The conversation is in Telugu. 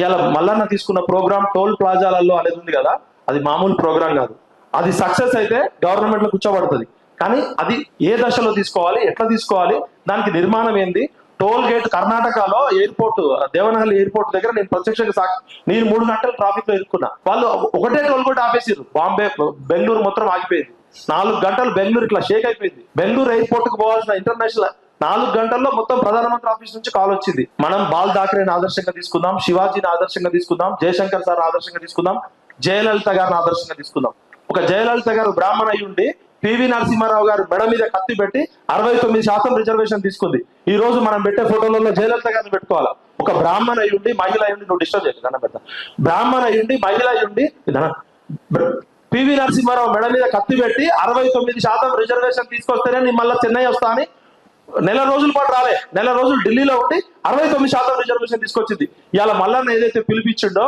ఇలా మల్లన్న తీసుకున్న ప్రోగ్రామ్ టోల్ ప్లాజాలలో అనేది ఉంది కదా అది మామూలు ప్రోగ్రామ్ కాదు. అది సక్సెస్ అయితే గవర్నమెంట్లో కూర్చోబడుతుంది. కానీ అది ఏ దశలో తీసుకోవాలి ఎట్లా తీసుకోవాలి దానికి నిర్మాణం ఏంది? టోల్ గేట్ కర్ణాటకలో ఎయిర్పోర్ట్ దేవనహల్లి ఎయిర్పోర్ట్ దగ్గర నేను ప్రత్యక్షంగా సాక్షి నేను మూడు గంటలు ట్రాఫిక్లో ఇరుక్కున్నా. వాళ్ళు ఒకటే టోల్ గేట్ ఆపేసారు బాంబే బెంగళూరు మొత్తం ఆగిపోయింది. నాలుగు గంటలు బెంగళూరు ఇట్లా షేక్ అయిపోయింది. బెంగళూరు ఎయిర్పోర్ట్కు పోవాల్సిన ఇంటర్నేషనల్ నాలుగు గంటల్లో మొత్తం ప్రధానమంత్రి ఆఫీస్ నుంచి కాల్ వచ్చింది. మనం బాల్ ఠాక్రేని ఆదర్శంగా తీసుకుందాం శివాజీని ఆదర్శంగా తీసుకుందాం జయశంకర్ సార్ ఆదర్శంగా తీసుకుందాం జయలలిత గారిని ఆదర్శంగా తీసుకుందాం. ఒక జయలలిత గారు బ్రాహ్మణ అయి ఉండి పివి నరసింహారావు గారు మెడ మీద కత్తి పెట్టి అరవై తొమ్మిది శాతం రిజర్వేషన్ తీసుకుంది. ఈ రోజు మనం పెట్టే ఫోటోలలో జయలలిత గారిని పెట్టుకోవాలా? ఒక బ్రాహ్మణ అయి ఉండి మహిళ అయ్యుండి నువ్వు డిస్టర్బ్ చేయలేదు అన్న పెద్ద బ్రాహ్మణ అయ్యుండి మహిళ అయ్యుండి పివి నరసింహారావు మెడ మీద కత్తి పెట్టి అరవై తొమ్మిది శాతం రిజర్వేషన్ తీసుకొస్తేనే నేను మళ్ళీ చెన్నై వస్తా అని నెల రోజుల పాటు రాలే. నెల రోజులు ఢిల్లీలో ఉండి అరవై తొమ్మిది శాతం రిజర్వేషన్ తీసుకొచ్చింది. ఇవాళ మల్లన్న ఏదైతే పిలిపించిండో